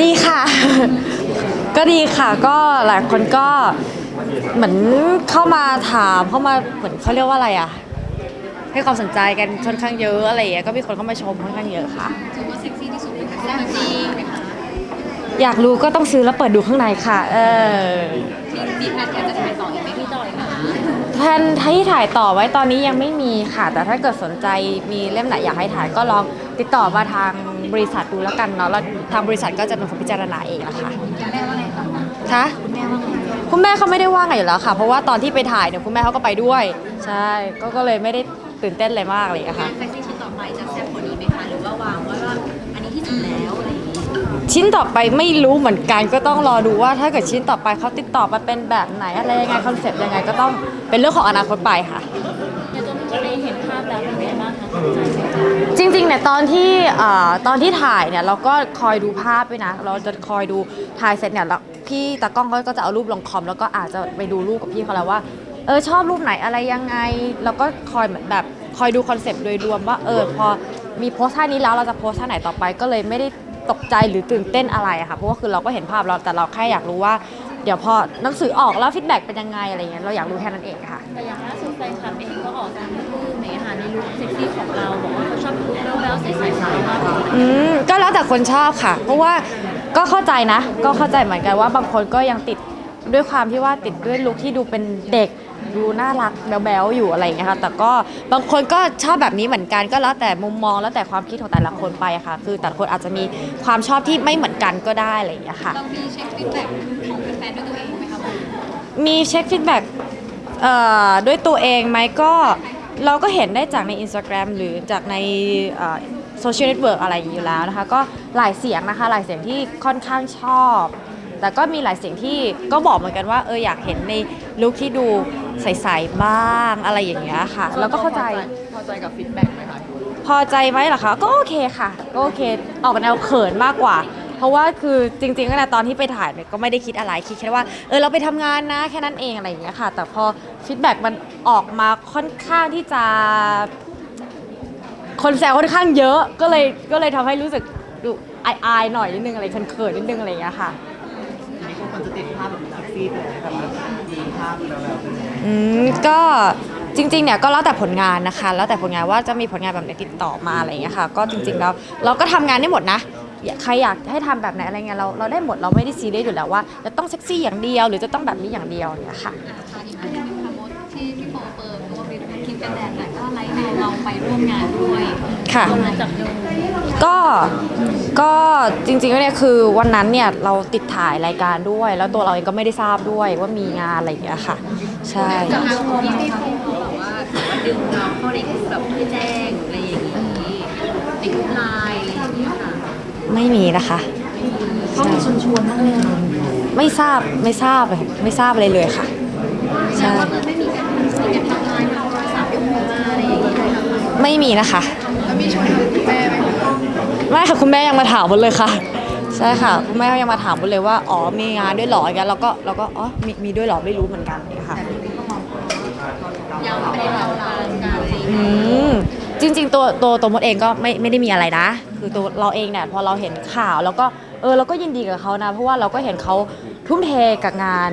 ดีค่ะ ก็ดีค่ะ ก็หลายคนก็เหมือนเข้ามาถามเข้ามาเหมือนเขาเรียกว่าอะไรอะ ให้ความสนใจกันค่อนข้างเยอะอะไรอย่างเงี้ยก็มีคนเข้ามาชมค่อนข้างเยอะค่ะ ถือว่าเซ็กซี่ที่สุดเลยค่ะแซ่บจริงไหมคะอยากรู้ก็ต้องซื้อแล้วเปิดดูข้างในค่ะ เออมีมีแพลนอยากจะถ่ายต่ออีกไหมพี่จอยคะ แทนที่ถ่ายต่อไว้ตอนนี้ยังไม่มีค่ะ แต่ถ้าเกิดสนใจมีเล่มไหนอยากให้ถ่ายก็ลองติดต่อมาทางบริษัทดูแล้วกันเนาะแล้วทางบริษัทก็จะเป็นคนพิจารณาเองนะคะแม่ว่าไงต่อคะคุณแม่ว่าไงคุณแม่เขาไม่ได้ว่างไงอยู่แล้วค่ะ เพราะว่าตอนที่ไปถ่ายเนี่ยคุณแม่เขาก็ไปด้วย ใช่ก็ก็เลยไม่ได้ตื่นเต้นอะไรมากเลยอะค่ะเซ็กซี่ชิ้นต่อไปจะแซ่บกว่านี้ไหมคะหรือว่าวาง ชิ้นต่อไปไม่รู้เหมือนกันก็ต้องรอดูว่าถ้าเกิดชิ้นต่อไปเขาติดต่อมาเป็นแบบไหนอะไรยังไงคอนเซปต์ยังไงก็ต้องเป็นเรื่องของอนาคตไปค่ะเดี๋ยวตัวพี่ไปเห็นภาพแล้วเป็นไงบ้างคะจริงๆเนี่ยตอนที่เอ่อตอนที่ถ่ายเนี่ยเราก็คอยดูภาพด้วยนะ เราจะคอยดูถ่ายเสร็จเนี่ยแล้วพี่ตากล้องเขาก็จะเอารูปลงคอม แล้วก็อาจจะไปดูรูปกับพี่เขาแล้วว่าเออชอบรูปไหนอะไรยังไงแล้วก็คอยเหมือนแบบคอยดูคอนเซปต์โดยรวมว่าเออพอมีโพสท่านี้แล้วเราจะโพสท่าไหนต่อไปก็เลยไม่ได้ ตกใจหรือตื่นเต้นอะไรอะค่ะเพราะว่าคือเราก็เห็นภาพเราแต่เราแค่อยากรู้ว่า เดี๋ยวพอหนังสือออกแล้วฟีดแบ็กเป็นยังไงอะไรเงี้ยเราอยากรู้แค่นั้นเองค่ะ แต่อย่างล่าสุดแฟนคลับเองก็ออกการพูดในอาหารในลุคเซ็กซี่ของเราบอกว่าเขาชอบลุคแบ๊วๆใสๆมากกว่าอืมก็แล้วแต่คนชอบค่ะ เพราะว่าก็เข้าใจนะ ก็เข้าใจเหมือนกันว่าบางคนก็ยังติดด้วยความที่ว่าติดด้วยลุคที่ดูเป็นเด็ก ดูน่ารักแบ๊วๆอยู่อะไรอย่างเงี้ยค่ะ แต่ก็บางคนก็ชอบแบบนี้เหมือนกันก็แล้วแต่มุมมองแล้วแต่ความคิดของแต่ละคนไปอะค่ะ คือแต่ละคนอาจจะมีความชอบที่ไม่เหมือนกันก็ได้อะไรอย่างเงี้ยค่ะ เรามีเช็คฟีดแบ็กของแฟนๆด้วยตัวเองไหมคะผมมีเช็คฟีดแบ็กเอ่อด้วยตัวเองไหมก็เราก็เห็นได้จากใน Instagram หรือจากในโซเชียลเน็ตเวิร์กอะไรอยู่แล้วนะคะ ก็หลายเสียงนะคะ หลายเสียงที่ค่อนข้างชอบ แต่ก็มีหลายเสียงที่ก็บอกเหมือนกันว่าเอออยากเห็นในลุคที่ดูใสๆบ้างอะไรอย่างเงี้ยค่ะ แล้วก็เข้าใจ พอใจกับฟีดแบ็กไหมคะพอใจไหมล่ะคะก็โอเคค่ะก็โอเค ออกแนวเขินมากกว่า เพราะว่าคือจริงๆก็ในตอนที่ไปถ่ายเนี่ยก็ไม่ได้คิดอะไรคิดแค่ว่าเออเราไปทำงานนะแค่นั้นเองอะไรอย่างเงี้ยค่ะ แต่พอฟีดแบ็กมันออกมาค่อนข้างที่จะ คนแซวค่อนข้างเยอะก็เลยก็เลยทำให้รู้สึกดูอายๆหน่อยนิดนึงอะไรเขินๆนิดนึงอะไรอย่างเงี้ยค่ะ ทีนี้คนจะติดภาพแบบเซ็กซี่ไปเลยแบบว่ามีภาพแบบอืมก็จริงๆเนี่ยก็แล้วแต่ผลงานนะคะ แล้วแต่ผลงานว่าจะมีผลงานแบบไหนติดต่อมาอะไรอย่างเงี้ยค่ะ ก็จริงๆแล้วเราก็ทำงานได้หมดนะอยากใครอยากให้ทำแบบไหนอะไรเงี้ยเราเราได้หมดเราไม่ได้ซีเรียสอยู่แล้วว่าจะต้องเซ็กซี่อย่างเดียวหรือจะต้องแบบนี้อย่างเดียวเนี่ยค่ะ ที่พี่โปเปิดตัว กันแดดแต่ก็ไลฟ์แมวเราไปร่วมงานด้วยค่ะตรงนั้นจับโยงก็ก็จริงๆแล้วเนี่ยคือวันนั้นเนี่ยเราติดถ่ายรายการด้วย แล้วตัวเราเองก็ไม่ได้ทราบด้วยว่ามีงานอะไรอย่างเงี้ยค่ะ ใช่จากทางที่พี่โปบอกว่าดึงเราเข้าในกลุ่มแบบเพื่อแจ้งอะไรอย่างนี้ในกลุ่มไลน์อะไรอย่างเงี้ยค่ะ ไม่มีนะคะ เขามีชวนชวนบ้างไหมคะไม่ทราบไม่ทราบเลยไม่ทราบอะไรเลยค่ะ ใช่ว่ามันไม่มีการมี ไม่มีนะคะแล้วมีชวนคุณแม่ไหมคะไม่ค่ะคุณแม่ยังมาถามบนเลยค่ะ ใช่ค่ะคุณแม่ยังมาถามบนเลยว่าอ๋อมีงานด้วยเหรออย่างเงี้ยเราก็เราก็อ๋อมีมีด้วยเหรอไม่รู้เหมือนกันเนี่ยค่ะ ยังไม่ได้เราลางกันอะไรอย่างอืเงี้ยมจริง ๆ ตัวตัวตัวมดเองก็ไม่ไม่ได้มีอะไรนะ คือตัวเราเองเนี่ยพอเราเห็นข่าวแล้วก็เออเราก็ยินดีกับเขานะ เพราะว่าเราก็เห็นเขาทุ่มเทกับงาน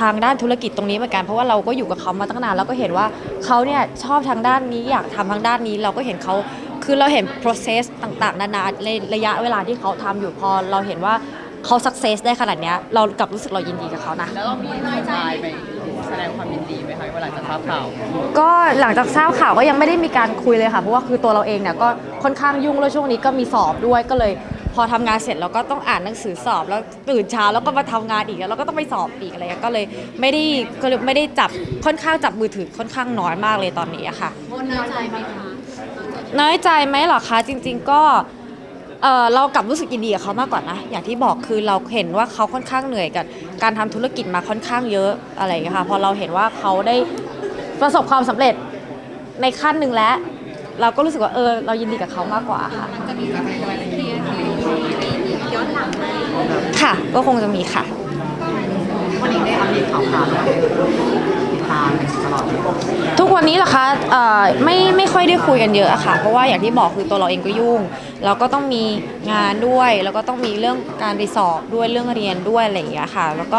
ทางด้านธุรกิจตรงนี้เหมือนกันเพราะว่าเราก็อยู่กับเขามาตั้งนานแล้วก็เห็นว่าเขาเนี่ยชอบทางด้านนี้อยากทำทางด้านนี้เราก็เห็นเขาคือเราเห็น process ต่างๆ นานาในระยะเวลาที่เขาทำอยู่พอเราเห็นว่าเขา success ได้ขนาดเนี้ยเรากลับรู้สึกเรายินดีกับเขานะแล้วเรามีน้อยใจไปแสดงความยินดีไหมคะเวลาจะทราบข่าว ก็หลังจากทราบข่าวก็ยังไม่ได้มีการคุยเลยค่ะเพราะว่าคือตัวเราเองเนี่ยก็ค่อนข้างยุ่งแล้วช่วงนี้ก็มีสอบด้วยก็เลย อทำงานเสร็จเราก็ต้องอ่านหนังสือสอบ แล้วตื่นเช้าแล้วก็มาทำงานอีกแล้วเราก็ต้องไปสอบอีกอะไรเงี้ยก็เลยไม่ได้ก็เลยไม่ได้จับค่อนข้างจับมือถือค่อนข้างน้อยมากเลยตอนนี้อะค่ะมดน้อยใจไหมคะน้อยใจไหมเหรอคะจริง ๆก็เออเรากลับรู้สึกยินดีกับเขามากกว่านะ อย่างที่บอกคือเราเห็นว่าเขาค่อนข้างเหนื่อยกับการทำธุรกิจมาค่อนข้างเยอะอะไรอย่างเงี้ยค่ะพอเราเห็นว่าเขาได้ประสบความสำเร็จในขั้นหนึ่งแล้ว เราก็รู้สึกว่าเออเรายินดีกับเขามากกว่าค่ะ มันจะมีแบบเคลียร์เคลียร์ย้อนหลังไหมค่ะ ก็คงจะมีค่ะ วันนี้ได้อัปเดตข่าวคราวแล้วติดตามตลอดเลยทุกวันนี้เหรอคะเอ่อไม่ไม่ค่อยได้คุยกันเยอะอะค่ะ เพราะว่าอย่างที่บอกคือตัวเราเองก็ยุ่งแล้วก็ต้องมีงานด้วย แล้วก็ต้องมีเรื่องการไปสอบด้วยเรื่องเรียนด้วยอะไรอย่างเงี้ยค่ะ แล้วก็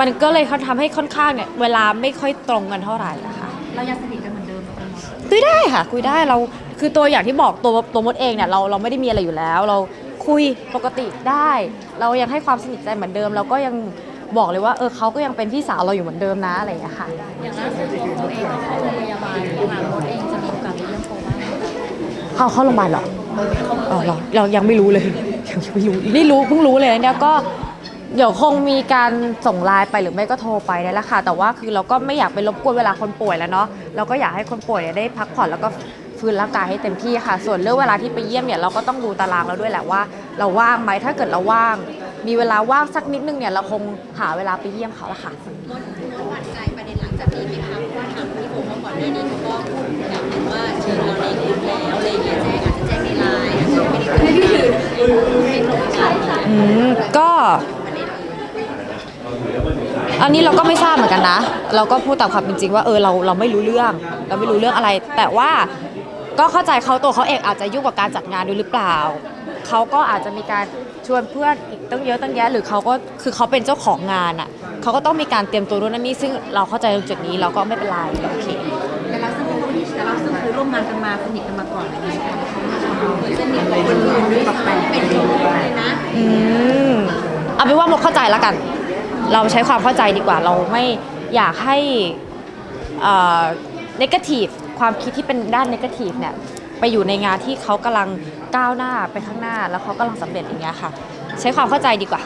มันก็เลยเขาทำให้ค่อนข้างเนี่ยเวลาไม่ค่อยตรงกันเท่าไหร่อะค่ะ เรายังสนิทกันเหมือนเดิมไหมคุยได้ค่ะคุยได้เราคือตัวอย่างที่บอกตัวตัวมดเองเนี่ยเราเราไม่ได้มีอะไรอยู่แล้ว เรา คุยปกติได้ เรายังให้ความสนิทใจเหมือนเดิม เราก็ยังบอกเลยว่าเออเขาก็ยังเป็นพี่สาวเราอยู่เหมือนเดิมนะอะไรอย่างเงี้ยค่ะ อย่างล่าสุดตัวเขาเองก็เข้าโรงพยาบาลทางมดเองจะมีโอกาสไปเยี่ยมเขาบ้างไหมเขาเข้าโรงพยาบาลเหรออ๋อเหรอเรายังไม่รู้เลยยังไม่รู้นี่รู้เพิ่งรู้เลยนะเนี่ยก็เดี๋ยวคงมีการส่งไลน์ไปหรือไม่ก็โทรไปนี่แหละค่ะ แต่ว่าคือเราก็ไม่อยากไปรบกวนเวลาคนป่วยแล้วเนาะเราก็อยากให้คนป่วยเนี่ยได้พักผ่อนแล้วก็ ฟื้นร่างกายให้เต็มที่ค่ะ ส่วนเรื่องเวลาที่ไปเยี่ยมเนี่ยเราก็ต้องดูตารางเราด้วยแหละว่า เราว่างไหมถ้าเกิดเราว่าง มีเวลาว่างสักนิดนึงเนี่ยเราคงหาเวลาไปเยี่ยมเขาละค่ะมดมดหวั่นใจประเด็นหลังจากนี้ไหมคะเพราะว่าทางพี่ผมมาก่อนหน้านี้เขาก็พูดแบบนึงว่าเชิญเราในกลุ่มแล้วอะไรอย่างเงี้ยแจ้งอาจจะแจ้งในไลน์อาจจะไม่ได้ไม่ได้ถือเป็นโรงพยาบาลอืมก็อันนี้เราก็ไม่ทราบเหมือนกันนะ เราก็พูดตามความเป็นจริงว่าเออเราเราไม่รู้เรื่อง เราไม่รู้เรื่องอะไร แต่ว่า ก็เข้าใจเขาตัวเขาเองอาจจะยุ่งกับการจัดงานด้วยหรือเปล่า เขาก็อาจจะมีการชวนเพื่อนอีกตั้งเยอะตั้งแยะหรือเขาก็คือเขาเป็นเจ้าของงานอะเขาก็ต้องมีการเตรียมตัวด้วยนั่นนี่ซึ่งเราเข้าใจตรงจุดนี้เราก็ไม่เป็นไรเราโอเคแต่เราซึ่งแต่เราซึ่งเคยร่วมงานกันมาสนิทกันมาก่อนอะไรอย่างเงี้ยสนิทกับคนอื่นด้วยซ้ำเป็นคนเลยนะอืมเอาเป็นว่าหมดเข้าใจแล้วกัน เราใช้ความเข้าใจดีกว่าเราไม่อยากให้เอ่อ negative ความคิดที่เป็นด้าน negative เนี่ยไปอยู่ในงานที่เขากำลังก้าวหน้าไปข้างหน้า แล้วเขากำลังสำเร็จอย่างเงี้ยค่ะ ใช้ความเข้าใจดีกว่า